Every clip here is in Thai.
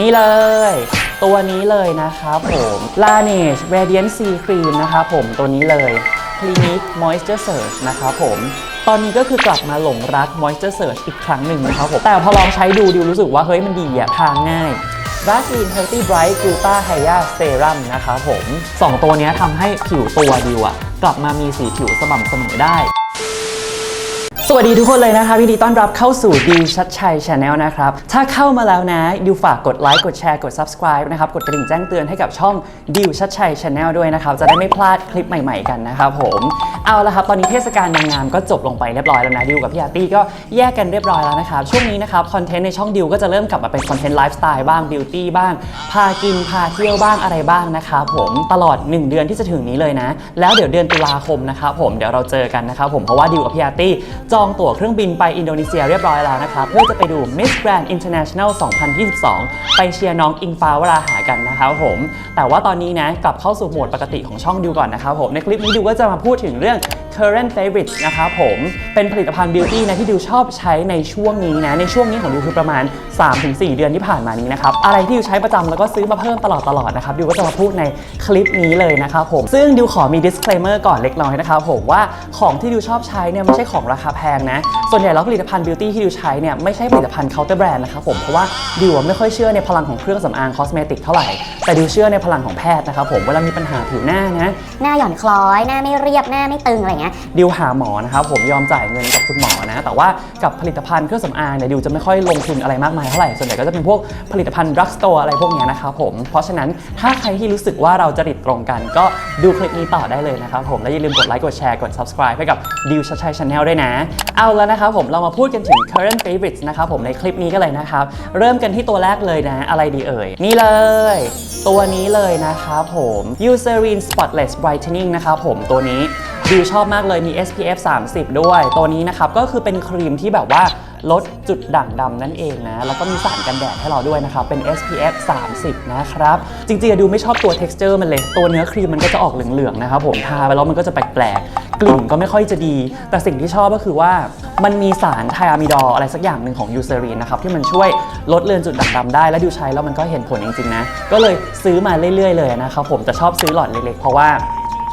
นี่เลย ตัวนี้เลยนะครับผม Laneige Radiant C Cream นะครับผมตัวนี้เลย Clinique Moisture Surge นะครับผมตอนนี้ก็คือกลับมาหลงรัก Moisture Surge อีกครั้งหนึ่งนะครับผมแต่พอลองใช้ดูดิวรู้สึกว่าเฮ้ยมันดีอะทางง่าย v a s e l i n Healthy Bright Gluta Hya Serum นะครับผม 2 ตัวนี้ทำให้ผิวตัวดิวอะกลับมามีสีผิวสม่ำเสมอได้ สวัสดีทุกคนเลยนะคะยินดีต้อนรับเข้าสู่ดิวชัดชัย Channel นะครับ ถ้าเข้ามาแล้วนะดิวฝากกดไลค์กดแชร์กด subscribe นะครับ กดกระดิ่งแจ้งเตือนให้กับช่องดิวชัดชัย Channel ด้วยนะครับ จะได้ไม่พลาดคลิปใหม่ๆกันนะครับผมเอาละครับ ตอนนี้เทศกาลนางงามก็จบลงไปเรียบร้อยแล้วนะดิวกับพี่อาร์ตี้ก็แยกกันเรียบร้อยแล้วนะครับ ช่วงนี้นะครับคอนเทนต์ในช่องดิวก็จะเริ่มกลับมาเป็นคอนเทนต์ไลฟ์สไตล์บ้างบิวตี้บ้างพากินพาเที่ยวบ้างอะไรบ้างนะครับผมตลอด 1 เดือนที่จะถึงนี้เลยนะ แล้วเดี๋ยวเดือนตุลาคมนะครับผมเดี๋ยวเราเจอกันนะครับผมเพราะว่าดิวกับพี่อาร์ตี้จองตั๋วเครื่องบินไปอินโดนีเซียเรียบร้อยแล้วนะครับ เพื่อจะไปดู Miss Grand International 2022 ไปเชียร์น้องอิงฟ้าวราหากันนะครับผม แต่ว่าตอนนี้นะกลับเข้าสู่โหมดปกติของช่องดิวก่อนนะครับผม ในคลิปนี้ดิวก็จะมาพูดถึงเรื่อง current favorite นะครับผมเป็นผลิตภัณฑ์ beauty นะที่ดิวชอบใช้ในช่วงนี้นะในช่วงนี้ของดิวคือประมาณ 3-4 เดือนที่ผ่านมานี้นะครับอะไรที่ดิวใช้ประจำแล้วก็ซื้อมาเพิ่มตลอดตลอดนะครับดิวก็จะมาพูดในคลิปนี้เลยนะครับผมซึ่งดิวขอมี disclaimer ก่อนเล็กน้อยนะครับผมว่าของที่ดิวชอบใช้เนี่ยไม่ใช่ของราคาแพงนะส่วนใหญ่แล้วผลิตภัณฑ์ beauty ที่ดิวใช้เนี่ยไม่ใช่ผลิตภัณฑ์ counter brand นะครับผมเพราะว่าดิวไม่ค่อยเชื่อในพลังของเครื่องสำอางคอสเมติกเท่าไหร่แต่ดิวเชื่อในพลังของแพทย์นะครับผมเวลามีปัญหาผิวหน้านะหน้าหย่อนคล้อยหน้าไม่เรียบหน้าไม่ตึงอะไรเงี้ยดิวหาหมอนะครับผมยอมจ่ายเงินกับคุณหมอนะ แต่ว่ากับผลิตภัณฑ์เครื่องสำอางเนี่ยดิวจะไม่ค่อยลงทุนอะไรมากมายเท่าไหร่ส่วนใหญ่ก็จะเป็นพวกผลิตภัณฑ์ดรักสโตร์อะไรพวกเนี้ยนะครับผมเพราะฉะนั้นถ้าใครที่รู้สึกว่าเราจะริดตรงกัน ก็ดูคลิปนี้ต่อได้เลยนะครับผมและอย่าลืมกดไลค์กดแชร์กด subscribe ให้กับดิวชัดชัยชาแนลด้วยนะ เอาแล้วนะครับผมเรามาพูดกันถึง current favorites นะครับผมในคลิปนี้ก็เลยนะครับเริ่มกันที่ตัวแรกเลยนะ อะไรดีเอ่ยนี่เลย ตัวนี้เลยนะครับผม Eucerin Spotless Brightening นะครับผมตัวนี้ ดิวชอบมากเลยมี SPF 30 ด้วย ตัวนี้นะครับก็คือเป็นครีมที่แบบว่าลดจุดด่างดำนั่นเองนะ แล้วก็มีสารกันแดดให้เราด้วยนะครับ เป็น SPF 30 นะครับ จริงๆดิวไม่ชอบตัว texture มันเลย ตัวเนื้อครีมมันก็จะออกเหลือง ๆ นะครับผม ทาไปแล้วมันก็จะแปลกๆ กลิ่นก็ไม่ค่อยจะดี แต่สิ่งที่ชอบก็คือว่ามันมีสารไทอะมิดอลอะไรสักอย่างหนึ่งของยูเซรีนนะครับ ที่มันช่วยลดเลือนจุดด่างดำได้ และดิวใช้แล้วมันก็เห็นผลจริงๆนะ ก็เลยซื้อมาเรื่อยๆ เลยนะครับผมแต่ชอบซื้อหลอดเล็กๆเพราะว่า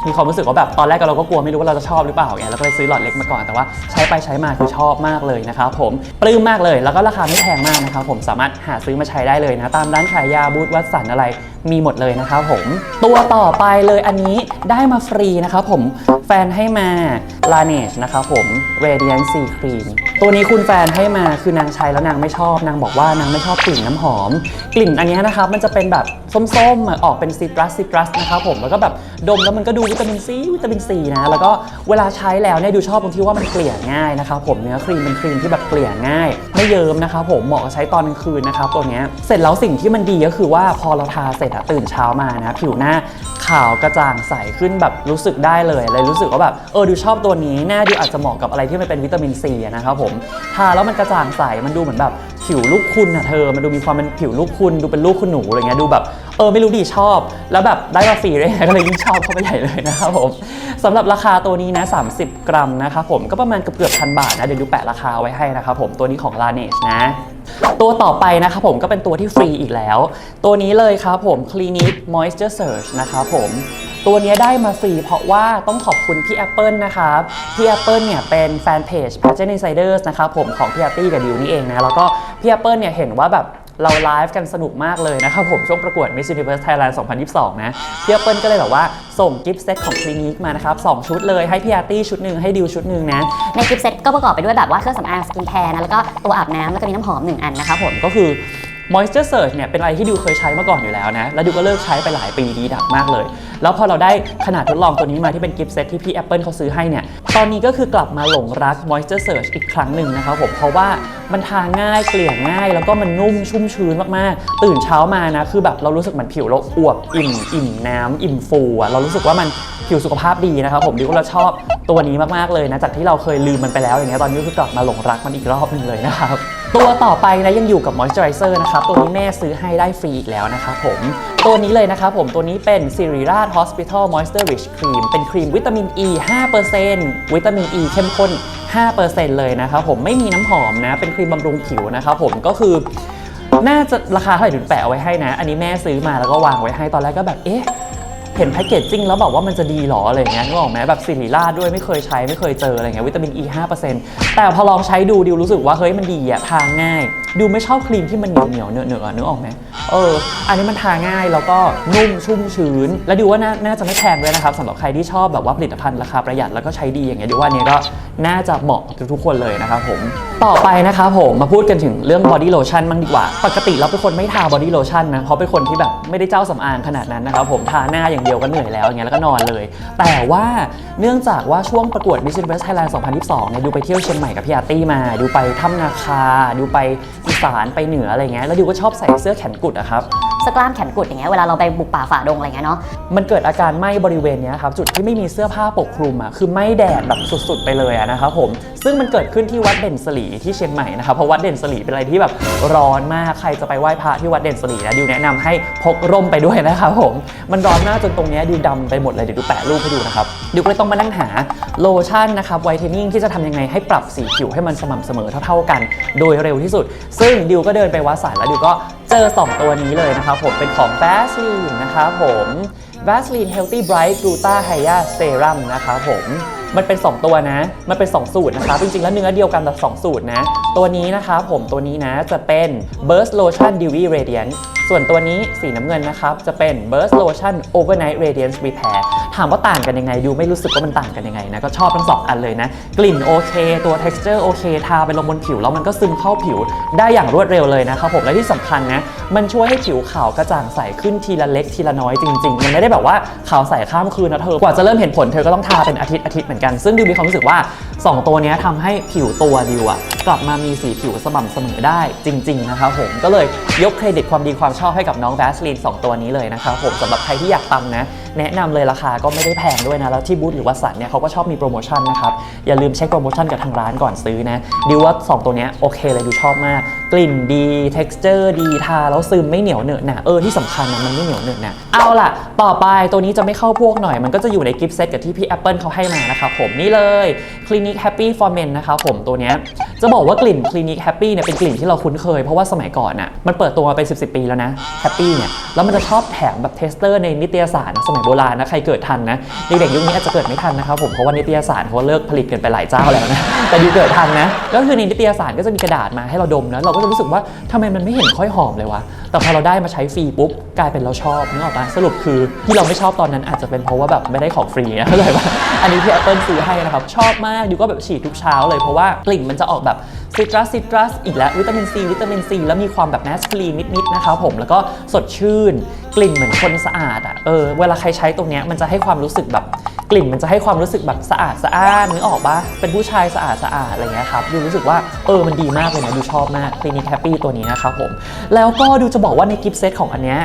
มีความรู้สึกว่าแบบตอนแรกเราก็กลัวไม่รู้ว่าเราจะชอบหรือเปล่าไงเราก็เลยซื้อหลอดเล็กมาก่อนแต่ว่าใช้ไปใช้มาคือชอบมากเลยนะครับผมปลื้มมากเลยแล้วก็ราคาไม่แพงมากนะครับผมสามารถหาซื้อมาใช้ได้เลยนะตามร้านขายยาบูธวัดสันอะไร มีหมดเลยนะครับผม ตัวต่อไปเลยอันนี้ได้มาฟรีนะครับผมแฟนให้มา l a n e g e นะครับผม Radiant C Cream ตัวนี้คุณแฟนให้มาคือนางใช้แล้วนางไม่ชอบ นางบอกว่านางไม่ชอบกลิ่นน้ำหอม กลิ่นอันนี้นะครับมันจะเป็นแบบส้มๆ ออกเป็นซิตรัสซิตรัสนะครับผมแล้วก็แบบดมแล้วมันก็ดูวิตามินซีวิตามินซีนะ แล้วก็เวลาใช้แล้วเนี่ยดูชอบตรงที่ว่ามันเกลี่ยง่ายนะครับผมเนื้อครีมเป็นครีมที่แบบเกลี่ยง่าย ไม่เยิ้มนะครับผมเหมาะใช้ตอนกลางคืนนะครับตัวนี้เสร็จแล้วสิ่งที่มันดีก็คือว่าพอเราทาเสร็จอะตื่นเช้ามานะ ผิวหน้าขาวกระจ่างใสขึ้นแบบรู้สึกได้เลยเลยรู้สึกว่าแบบเออดูชอบตัวนี้หน้าดูอาจจะเหมาะกับอะไรที่มันเป็นวิตามินซีนะครับผมทาแล้วมันกระจ่างใสมันดูเหมือนแบบผิวลูกคุณอะเธอ มันดูมีความเป็นผิวลูกคุณดูเป็นลูกคุณหนูอะไรเงี้ยดูแบบ เออไม่รู้ดีชอบ แล้วแบบได้มาฟรีด้วยก็เลยยิ่งชอบเข้าไปใหญ่เลยนะครับผมสำหรับราคาตัวนี้นะ 30 กรัมนะครับผมก็ประมาณเกือบเกือบพันบาทนะเดี๋ยวดูแปะราคาไว้ให้นะครับผมตัวนี้ของ Laneige นะตัวต่อไปนะครับผมก็เป็นตัวที่ฟรีอีกแล้ว ตัวนี้เลยครับผม Clinique Moisture Surge นะครับผมตัวนี้ได้มาฟรีเพราะว่าต้องขอบคุณพี่ Apple นะครับ พี่ Apple เนี่ยเป็นแฟนเพจ Pageant Insiders นะครับผมของพี่อาร์ตี้กับดิวนี่เองนะ แล้วก็พี่ Apple เนี่ยเห็นว่าแบบ เราไลฟ์กันสนุกมากเลยนะครับผมช่วงประกวด Miss Universe Thailand 2022 นะพี่ Apple ก็เลยแบบว่าส่งกิฟต์เซตของคลินิกมานะครับสองชุดเลยให้พี่อาร์ตี้ชุดหนึ่งให้ดิวชุดหนึ่งนะ ในกิฟต์เซ็ตก็ประกอบไปด้วยแบบว่าเครื่องสำอางสกินแคร์นะแล้วก็ตัวอาบน้ำแล้วก็มีน้ำหอมหนึ่งอันนะครับผมก็คือ Moisture Surge เนี่ยเป็นอะไรที่ดิวเคยใช้มาก่อนอยู่แล้วนะ แล้วดิวก็เลิกใช้ไปหลายปีดีดักมากเลย แล้วพอเราได้ขนาดทดลองตัวนี้มาที่เป็นกิฟต์เซตที่พี่ Apple เขาซื้อให้เนี่ย ตอนนี้ก็คือกลับมาหลงรัก Moisture Surge อีกครั้งหนึ่งนะครับผม เพราะว่ามันทาง่ายเกลี่ยง่าย แล้วก็มันนุ่มชุ่มชื้นมากๆ ตื่นเช้ามานะ คือแบบเรารู้สึกเหมือนผิวเราอวบอิ่มอิ่มน้ำอิ่มฟูอะเรารู้สึกว่ามันผิวสุขภาพดีนะครับผมดิวก็เราชอบตัวนี้มากๆเลยนะจากที่เราเคยลืมมันไปแล้วอย่างเงี้ยตอนนี้ก็คือกลับมาหลงรักมันอีกรอบนึงเลยนะครับ ตัวต่อไปนะยังอยู่กับ Moisturizer นะครับ ตัวนี้แม่ซื้อให้ได้ฟรีอีกแล้วนะครับผม ตัวนี้เลยนะครับผมตัวนี้เป็น s i r i r a t Hospital Moisture Rich Cream เป็นครีมวิตามิน E 5%วิตามิน E เข้มข้น 5%เลยนะครับผมไม่มีน้ำหอมนะ เป็นครีมบำรุงผิวนะครับผมก็คือ น่าจะราคาเท่าไหร่ถึงแปะเอาไว้ให้นะ อันนี้แม่ซื้อมาแล้วก็วางไว้ให้ตอนแรกก็แบบเอ๊ะ เห็นแพคเกจจิ้งแล้วบอกว่ามันจะดีหรออะไรเงี้ยนึกออกไหมแบบสิริราชด้วยไม่เคยใช้ไม่เคยเจออะไรเงี้ยวิตามิน E 5%แต่พอลองใช้ดูดิวรู้สึกว่าเฮ้ยมันดีอะทาง่าย ดูไม่ชอบครีมที่มันเหนียวเหนียวเนอะเนอะนึกออกไหมเออ อันนี้มันทาง่ายแล้วก็นุ่มชุ่มชื้น และดิวว่าน่านาจะไม่แพงด้วยนะครับสำหรับใครที่ชอบแบบว่าผลิตภัณฑ์ราคาประหยัดแล้วก็ใช้ดีอย่างเงี้ยดิวว่าอันนี้ก็น่าจะเหมาะกับทุกคนเลยนะครับผมต่อไปนะครับผมมาพูดกันถึงเรื่อง body lotion บ้างดีกว่า ปกติเราเป็นคนไม่ทา body lotion นนะเพราะเป็นคนที่แบบไม่ได้เจ้าสำอางขนาดนั้นนะครับผมทาหน้าอย่างเดียวก็เหนื่อยแล้วอย่างเงี้ยแล้วก็นอนเลย แต่ว่าเนื่องจากว่าช่วงประกวด Miss Universe Thailand 2022เนี่ยดูไปเที่ยวเชียงใหม่กับพี่อาร์ตี้มา ดูไปถ้ำนาคา ดูไป สานไปเหนืออะไรเงี้ยแล้วดิวก็ชอบใส่เสื้อแขนกุดอะครับสกล้ามแขนกุดอย่างเงี้ยเวลาเราไปบุกป่าฝ่าดงอะไรเงี้ยเนาะมันเกิดอาการไหม้บริเวณเนี้ยครับจุดที่ไม่มีเสื้อผ้าปกคลุมอะคือไหม้แดดแบบสุดๆไปเลยอะนะครับผม ซึ่งมันเกิดขึ้นที่วัดเด่นสลีที่เชียงใหม่นะครับเพราะวัดเด่นสลีเป็นอะไรที่แบบร้อนมากใครจะไปไหว้พระที่วัดเด่นสลีนะดิวแนะนำให้พกร่มไปด้วยนะครับผมมันร้อนมากจนตรงนี้ดิวดำไปหมดเลยเดี๋ยวดูแปะรูปให้ดูนะครับดิวก็เลยต้องมานั่งหาโลชั่นนะครับไวท์เทนนิ่งที่จะทำยังไงให้ปรับสีผิวให้มันสม่ำเสมอเท่าๆกัน โดยเร็วที่สุด ซึ่งดิวก็เดินไปวัดสายแล้วดิวก็เจอ 2 ตัวนี้เลยนะครับผมเป็นของ Vaseline นะครับผม Vaseline Healthy Bright Glutathione Serum นะครับผม มันเป็น 2 ตัวนะ มันเป็น 2 สูตรนะคะ จริงๆ แล้วเนื้อเดียวกันแต่2สูตรนะ ตัวนี้นะคะผมตัวนี้นะจะเป็น Burst Lotion Dewy Radiant ส่วนตัวนี้สีน้ำเงินนะครับ จะเป็น Burst Lotion Overnight Radiance Repair ถามว่าต่างกันยังไงดูไม่รู้สึกว่ามันต่างกันยังไงนะ ก็ชอบทั้งสองอันเลยนะ กลิ่นโอเค ตัว texture โอเค ทาไปลงบนผิว แล้วมันก็ซึมเข้าผิวได้อย่างรวดเร็วเลยนะครับผมและที่สำคัญนะ มันช่วยให้ผิวขาวกระจ่างใสขึ้นทีละเล็กทีละน้อยจริงๆ มันไม่ได้แบบว่าขาวใสข้ามคืนนะเธอกว่าจะเริ่มเห็นผลเธอก็ต้องทาเป็นอาทิตย์อาทิตย์เหมือนกันซึ่งดิวมีความรู้สึกว่า2 ตัวนี้ทำให้ผิวตัวดิวอะกลับมามีสีผิวสม่ำเสมอได้จริง ๆ นะครับผมก็เลยยกเครดิตความดีความชอบให้กับน้องแวสลีน2 ตัวนี้เลยนะครับผมสำหรับใครที่อยากตำนะ แนะนำเลยราคาก็ไม่ได้แพงด้วยนะ แล้วที่บูธหรือว่าสันเนี่ยเขาก็ชอบมีโปรโมชั่นนะครับ อย่าลืมเช็คโปรโมชั่นกับทางร้านก่อนซื้อนะดิวว่า 2 ตัวเนี้ยโอเคเลยดิวชอบมาก กลิ่นดี texture ดีทาแล้วซึมไม่เหนียวเหนอะหนะเออที่สำคัญนะมันไม่เหนียวเหนอะหนะเอาล่ะ ต่อไปตัวนี้จะไม่เข้าพวกหน่อย มันก็จะอยู่ในกิฟต์เซตกับที่พี่ Apple เขาให้มานะครับผมนี่เลย Clinic Happy for Men นนะครับผมตัวเนี้ยจะบอกว่ากลิ่น Clinic Happy เนี่ยเป็นกลิ่นที่เราคุ้นเคยเพราะว่าสมัยก่อนน่ะมันเปิดตัวมาเป็น 10 ปีแล้วนะ Happy เนี่ยแล้วมันจะชอบแถมแบบเทสเตอร์ในนิตยสารสมัยโบราณนะใครเกิดทันนะเด็กๆยุคนี้อาจจะเกิดไม่ทันนะครับผมเพราะว่านิตยสารเขาเลิกผลิตกันไปหลายเจ้าแล้วนะแต่ดิวเกิดทันนะก็คือในนิตยสารก็จะมีกระดาษมาให้เราดมนะเราก็จะรู้สึกว่าทำไมมันไม่เห็นค่อยหอมเลยวะแต่พอเราได้มาใช้ฟรีปุ๊บกลายเป็นเราชอบนึกออกปะสรุปคือที่เราไม่ชอบตอนนั้นอาจจะเป็นเพราะว่าแบบไม่ได้ของฟรีนะเข้าใจปะอันนี้ที่ Apple ซื้อให้นะครับชอบมากดิวก็แบบฉีดทุกเช้าเลยเพราะว่ากลิ่นมันจะออกแบบ ซิตรัสซิตรัสอีกแล้ววิตามินซีวิตามินซีแล้วมีความแบบแมสคลีนนิดๆนะครับผมแล้วก็สดชื่น กลิ่นเหมือนคนสะอาดอะเออเวลาใครใช้ตรงเนี้ยมันจะให้ความรู้สึกแบบ กลิ่นมันจะให้ความรู้สึกแบบสะอาดสะอ้านนึกออกปะเป็นผู้ชายสะอาดสะอาดอะไรเงี้ยครับดูรู้สึกว่าเออมันดีมากเลยนะดูชอบมากคลินิกแฮปปี้ตัวนี้นะครับผมแล้วก็ดูจะบอกว่าในกิฟต์เซตของอันเนี้ย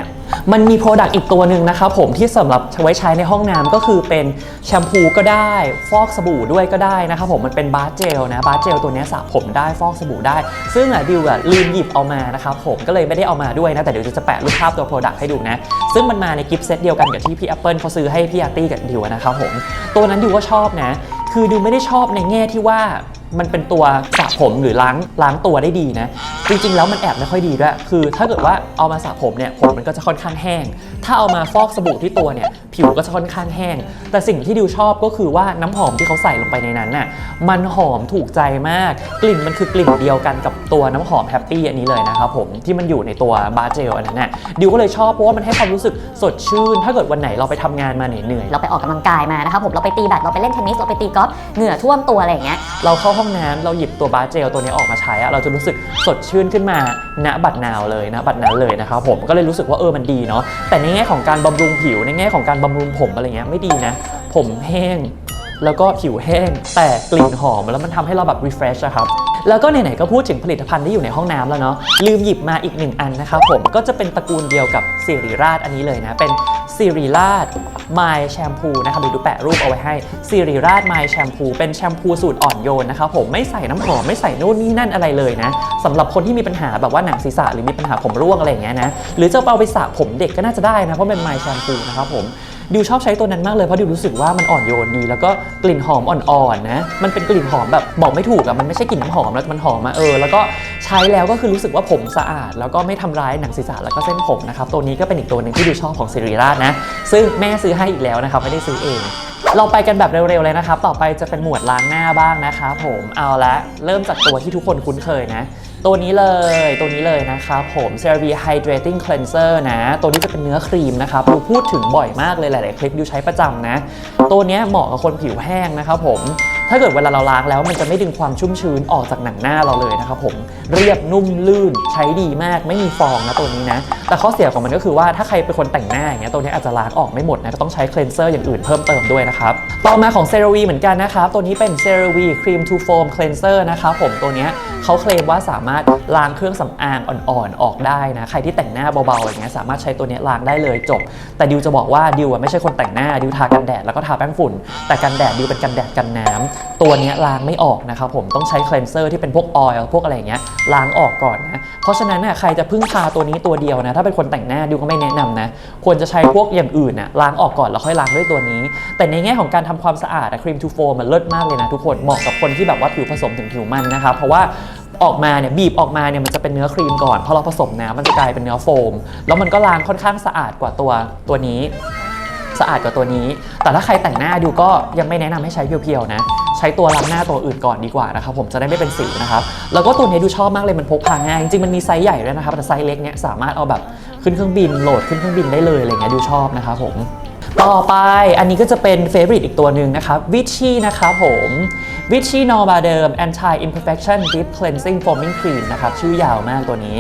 มันมีโปรดักต์อีกตัวหนึ่งนะครับผมที่สำหรับไว้ใช้ในห้องน้ำก็คือเป็นแชมพูก็ได้ ฟอกสบู่ด้วยก็ได้นะครับผมมันเป็นบาร์เจลนะบาร์เจลตัวนี้สระผมได้ฟอกสบู่ได้ ซึ่งอะดิวอะลืมหยิบเอามานะครับผมก็เลยไม่ได้เอามาด้วยนะแต่เดี๋ยวจะแปะรูปภาพตัวโปรดักต์ให้ดูนะซึ่งมันมาในกิฟต์เซตเดียวกันกับที่พี่ Apple เขาซื้อให้พี่อาร์ตี้กับดิวนะครับผมตัวนั้นดิวก็ชอบนะ คือดิวไม่ได้ชอบในแง่ที่ว่ามันเป็นตัวสระผมหรือล้างล้างตัวได้ดีนะ จริงๆ แล้วมันแอบไม่ค่อยดีด้วย คือถ้าเกิดว่าเอามาสระผมเนี่ยผมมันก็จะค่อนข้างแห้ง ถ้าเอามาฟอกสบู่ที่ตัวเนี่ย ผิวก็จะค่อนข้างแห้ง แต่สิ่งที่ดิวชอบก็คือว่าน้ำหอมที่เขาใส่ลงไปในนั้นน่ะมันหอมถูกใจมาก กลิ่นมันคือกลิ่นเดียวกันกับตัวน้ำหอมแฮปปี้อันนี้เลยนะครับผมที่มันอยู่ในตัวบาร์เจลอันนั้นน่ะดิวก็เลยชอบเพราะว่ามันให้ความรู้สึกสดชื่น ถ้าเกิดวันไหนเราไปทำงานมาเหนื่อยเราไปออกกำลังกายมานะครับผมเราไปตีแบดเราไปเล่นเทนนิสเราไปตีกอล์ฟเหงื่อท่วมตัวอะไรอย่างเงี้ยเราเข้าห้องน้ำเราหยิบตัวบาร์เจลตัวนี้ออกมาใช้อะเราจะรู้สึกสดชื่นขึ้นมาณบัดนาวเลยนะบัดนั้นเลยนะครับผมก็เลยรู้สึกว่าเออมันดีเนาะแต่ในแง่ของการบำรุงผิวในแง่ของการบำรุงผมอะไรเงี้ยไม่ดีนะ ผมแห้ง แล้วก็ผิวแห้ง แต่กลิ่นหอมแล้วมันทำให้เราแบบ refresh อะครับ แล้วก็ไหนๆก็พูดถึงผลิตภัณฑ์ที่อยู่ในห้องน้ำแล้วเนาะลืมหยิบมาอีกหนึ่งอันนะครับผมก็จะเป็นตระกูลเดียวกับสิริราชอันนี้เลยนะ เป็นสิริราช My Shampoo นะครับเดี๋ยวดูแปะรูปเอาไว้ให้สิริราช My Shampoo เป็นแชมพูสูตรอ่อนโยนนะครับผมไม่ใส่น้ำหอมไม่ใส่นู่นนี่นั่นอะไรเลยนะสำหรับคนที่มีปัญหาแบบว่าหนังศีรษะหรือมีปัญหาผมร่วงอะไรอย่างเงี้ยนะหรือจะเอาไปสระผมเด็กก็น่าจะได้นะเพราะเป็น My Shampoo นะครับผม ดิวชอบใช้ตัวนั้นมากเลยเพราะดิวรู้สึกว่ามันอ่อนโยนดี แล้วก็กลิ่นหอมอ่อนๆนะ มันเป็นกลิ่นหอมแบบบอกไม่ถูกอะมันไม่ใช่กลิ่นน้ำหอมแล้วมันหอมมาเออ แล้วก็ใช้แล้วก็คือรู้สึกว่าผมสะอาด แล้วก็ไม่ทำร้ายหนังศีรษะแล้วก็เส้นผมนะครับตัวนี้ก็เป็นอีกตัวหนึ่งที่ดิวชอบของซิริรานะซึ่งแม่ซื้อให้อีกแล้วนะครับไม่ได้ซื้อเอง เราไปกันแบบเร็วๆเลยนะครับ ต่อไปจะเป็นหมวดล้างหน้าบ้างนะครับผมเอาละเริ่มจากตัวที่ทุกคนคุ้นเคยนะ ตัวนี้เลยตัวนี้เลยนะครับผม CeraVe Hydrating Cleanser นะ ตัวนี้จะเป็นเนื้อครีมนะครับดูพูดถึงบ่อยมากเลยหลาย ๆ คลิปดูใช้ประจำนะ ตัวนี้เหมาะกับคนผิวแห้งนะครับผม ถ้าเกิดเวลาเราล้างแล้วมันจะไม่ดึงความชุ่มชื้นออกจากหนังหน้าเราเลยนะครับผมเรียบนุ่มลื่นใช้ดีมากไม่มีฟองนะตัวนี้นะ แต่ข้อเสียของมันก็คือว่าถ้าใครเป็นคนแต่งหน้าอย่างเงี้ยตัวนี้อาจจะล้างออกไม่หมดนะก็ต้องใช้เคลนเซอร์อย่างอื่นเพิ่มเติมด้วยนะครับต่อมาของ CeraVe เหมือนกันนะครับตัวนี้เป็น CeraVe Cream to Foam Cleanser นะครับผมตัวนี้เขาเคลมว่าสามารถล้างเครื่องสำอางอ่อนๆออกได้นะใครที่แต่งหน้าเบาๆอย่างเงี้ยสามารถใช้ตัวนี้ล้างได้เลยจบ แต่ดิวจะบอกว่าดิวอะไม่ใช่คนแต่งหน้าดิวทากันแดดแล้วก็ทาแป้งฝุ่น แต่กันแดดดิวเป็นกันแดดกันน้ำตัวนี้ล้างไม่ออกนะครับผมต้องใช้เคลนเซอร์ที่เป็นพวกออยล์พวกอะไรอย่างเงี้ยล้างออกก่อนนะ เพราะฉะนั้นนะใครจะพึ่งพาตัวนี้ตัวเดียวนะ ถ้าเป็นคนแต่งหน้าดิวก็ไม่แนะนำนะ ควรจะใช้พวกอย่างอื่นนะล้างออกก่อนแล้วค่อยล้างด้วยตัวนี้ แต่ในแง่ของการทำความสะอาดครีมทูโฟมันเลิศมากเลยนะทุกคนเหมาะกับคนที่แบบว่าผิวผสมถึงผิวมันนะครับเพราะว่าออกมาเนี่ยบีบออกมาเนี่ยมันจะเป็นเนื้อครีมก่อนพอเราผสมน้ำมันจะกลายเป็นเนื้อโฟม แล้วมันก็ล้างค่อนข้างสะอาดกว่าตัวตัวนี้ สะอาดกว่าตัวนี้ แต่ถ้าใครแต่งหน้าดูก็ยังไม่แนะนำให้ใช้เพียวๆนะ ใช้ตัวล้างหน้าตัวอื่นก่อนดีกว่านะครับผมจะได้ไม่เป็นสิวนะครับ แล้วก็ตัวนี้ดูชอบมากเลยมันพกพาง่าย จริงๆมันมีไซส์ใหญ่ด้วยนะครับแต่ไซส์เล็กเนี้ยสามารถเอาแบบขึ้นเครื่องบินโหลดขึ้นเครื่องบินได้เลยอะไรเงี้ยดูชอบนะครับผม ต่อไปอันนี้ก็จะเป็นเฟ v o r i t e อีกตัวหนึ่งนะครับวิชี่นะครับผมวิชี่นอร์บาเดิม anti imperfection deep cleansing foaming cream นะครับชื่อยาวมากตัวนี้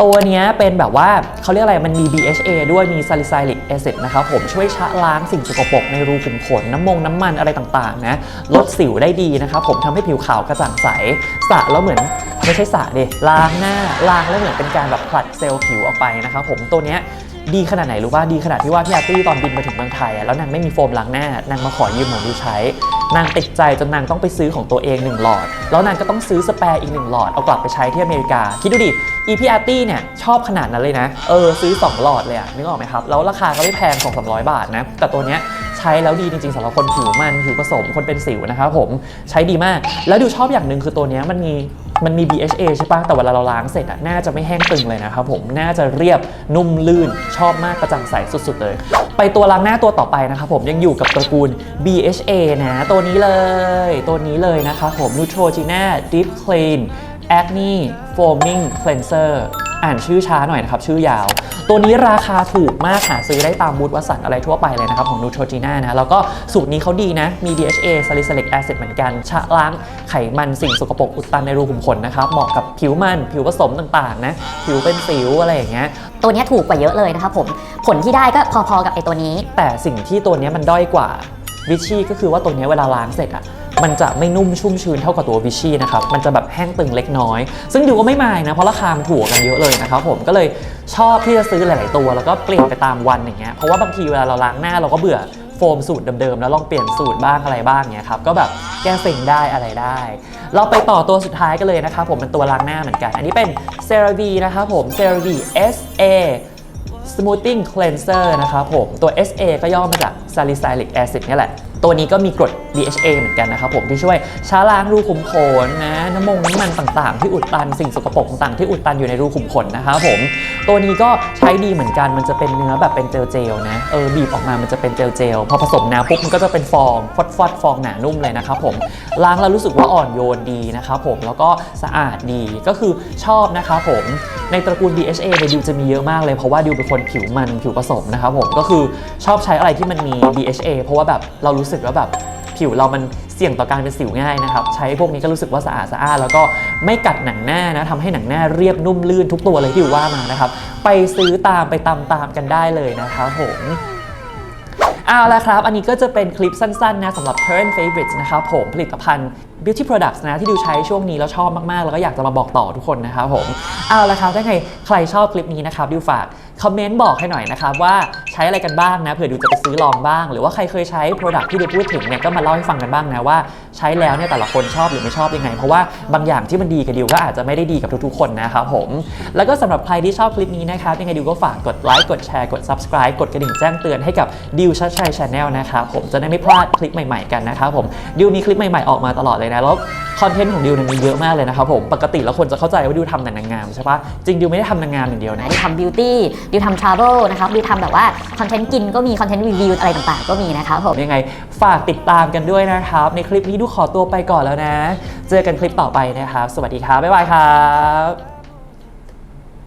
ตัวนี้เป็นแบบว่าเขาเรียกอะไรมันมี BHA ด้วยมี salicylic acid นะครับผมช่วยชะล้างสิ่งสกปรกในรูขุมขนน้ำมงน้ำมันอะไรต่างๆนะลดสิวได้ดีนะครับผมทำให้ผิวขาวกระจ่างใสสระแล้วเหมือนไม่ใช่สระเดล้างหน้าล้างแล้วเหมือนเป็นการแบบผลัดเซลล์ผิวออกไปนะครับผมตัวนี้ ดีขนาดไหนรู้ป่ะดีขนาดที่ว่าพี่อาร์ตี้ตอนบินมาถึงเมืองไทยอะแล้วนางไม่มีโฟมล้างหน้านางมาขอยืมของดิวใช้ นางติดใจจนนางต้องไปซื้อของตัวเองหนึ่งหลอด แล้วนางก็ต้องซื้อสแปร์อีกหนึ่งหลอดเอากลับไปใช้ที่อเมริกา คิดดูดิอีพี่อาร์ตี้เนี่ยชอบขนาดนั้นเลยนะเออซื้อ 2 หลอดเลยอะนึกออกไหมครับแล้วราคาก็ไม่แพง2 3 0 0 บาทนะแต่ตัวเนี้ยใช้แล้วดีจริงๆสำหรับคนผิวมันผิวผสมคนเป็นสิวนะครับผมใช้ดีมาก แล้วดูชอบอย่างหนึ่งคือตัวเนี้ยมันมี มันมี BHA ใช่ปะแต่เวลาเราล้างเสร็จอะน่าจะไม่แห้งตึงเลยนะครับผมน่าจะเรียบนุ่มลื่น ชอบมากกระจ่างใสสุดๆเลย ไปตัวล้างหน้าตัวต่อไปนะครับผมยังอยู่กับตระกูล BHA นะตัวนี้เลย ตัวนี้เลยนะครับผม Neutrogena Deep Clean Acne Foaming Cleanser อ่านชื่อช้าหน่อยนะครับ ชื่อยาว ตัวนี้ราคาถูกมากหาซื้อได้ตามบูธวัสันอะไรทั่วไปเลยนะครับของ Neutrogena นะ แล้วก็สูตรนี้เขาดีนะ มี DHA salicylic acid เหมือนกัน ชะล้างไขมันสิ่งสกปรกอุดตันในรูขุมขนนะครับ เหมาะกับผิวมัน ผิวผสมต่างๆนะ ผิวเป็นสิวอะไรอย่างเงี้ย ตัวเนี้ยถูกกว่าเยอะเลยนะครับผม ผลที่ได้ก็พอๆกับไอตัวนี้ แต่สิ่งที่ตัวเนี้ยมันด้อยกว่าวิชี่ก็คือว่าตัวเนี้ยเวลาล้างเสร็จอะ มันจะไม่นุ่มชุ่มชื้นเท่ากับตัววิชี่นะครับ มันจะแบบแห้งตึงเล็กน้อย ซึ่งดูก็ไม่มายนะ เพราะราคามันถูกกันเยอะเลยนะครับผม ก็เลยชอบที่จะซื้อหลาย ๆ ตัว แล้วก็เปลี่ยนไปตามวันอย่างเงี้ย เพราะว่าบางทีเวลาเราล้างหน้าเราก็เบื่อโฟมสูตรเดิม ๆ แล้วลองเปลี่ยนสูตรบ้างอะไรบ้างเงี้ยครับ ก็แบบแก้เซ็งได้อะไรได้ เราไปต่อตัวสุดท้ายกันเลยนะครับผม เป็นตัวล้างหน้าเหมือนกัน อันนี้เป็น CeraVe นะครับผม CeraVe SA Smoothing Cleanser นะครับผม ตัว SA ก็ย่อมาจาก Salicylic Acid เนี่ยแหละ ตัวนี้ก็มีกรด DHA เหมือนกันนะครับผมที่ช่วยช้าล้างรูขุมขนนะน้ำมงน้ำมันต่างๆ ที่อุดตันสิ่งสกปรกต่างๆที่อุดตันอยู่ในรูขุมขนนะครับผมตัวนี้ก็ใช้ดีเหมือนกันมันจะเป็นเนื้อแบบเป็นเจลเจลๆนะเออบีบออกมามันจะเป็นเจลเจลๆพอผสมน้ำปุ๊บมันก็จะเป็นฟองฟอดฟอดๆฟองหนานุ่มเลยนะครับผมล้างแล้วรู้สึกว่าอ่อนโยนดีนะครับผมแล้วก็สะอาดดีก็คือชอบนะครับผมในตระกูล BHA เนี่ยดิวจะมีเยอะมากเลยเพราะว่าดิวเป็นคนผิวมันผิวผสมนะครับผมก็คือชอบใช้อะไรที่มันมี BHA เพราะว่าแบบเรารู้สึกว่าแบบผิวเรามันเสี่ยงต่อการเป็นสิวง่ายนะครับ ใช้พวกนี้ก็รู้สึกว่าสะอาดสะอาดแล้วก็ไม่กัดหนังหน้านะทำให้หนังหน้าเรียบนุ่มลื่นทุกตัวเลยที่ดิวว่ามานะครับ ไปซื้อตามไปตามตามกันได้เลยนะครับผม เอาละครับ อันนี้ก็จะเป็นคลิปสั้นๆนะสำหรับ current favorites นะครับผมผลิตภัณฑ์ beauty products นะที่ดิวใช้ช่วงนี้แล้วชอบมากๆ แล้วก็อยากจะมาบอกต่อทุกคนนะครับผมเอาละครับถ้าใครใครชอบคลิปนี้นะครับดิวฝากคอมเมนต์บอกให้หน่อยนะครับว่าใช้อะไรกันบ้างนะเผื่อดิวจะไปซื้อลองบ้าง หรือว่าใครเคยใช้ product ที่ดิวพูดถึงเนี่ยก็มาเล่าให้ฟังกันบ้างนะว่า ใช้แล้วเนี่ยแต่ละคนชอบหรือไม่ชอบยังไง เพราะว่าบางอย่างที่มันดีกับดิวก็อาจจะไม่ได้ดีกับทุกๆคนนะครับผมแล้วก็สำหรับใครที่ชอบคลิปนี้นะครับยังไงดิวก็ฝากกดไลค์กดแชร์กด subscribe กดกระดิ่งแจ้งเตือนให้กับดิวชัดชัยชาแนลนะครับผมจะได้ไม่พลาดคลิปใหม่ๆกันนะครับผมดิวมีคลิปใหม่ๆออกมาตลอดเลยนะแล้วคอนเทนต์ของดิวเนี่ยมีเยอะมากเลยนะครับผมปกติแล้วคนจะเข้าใจว่าดิวทำแต่นางงามใช่ปะจริงดิวไม่ได้ทำนางงามอย่างเดียวนะดิวทำบิวตี้ดิวทำทราเวลนะครับดิวทำแบบว่าคอนเทนต์กินก็มีคอนเทนต์รีวิวอะไรต่างๆ ก็มีนะครับผมยังไงฝากติดตามกันด้วยนะครับ ในคลิปนี้ดูขอตัวไปก่อนแล้วนะ เจอกันคลิปต่อไปนะครับ สวัสดีครับ บ๊ายบายครับ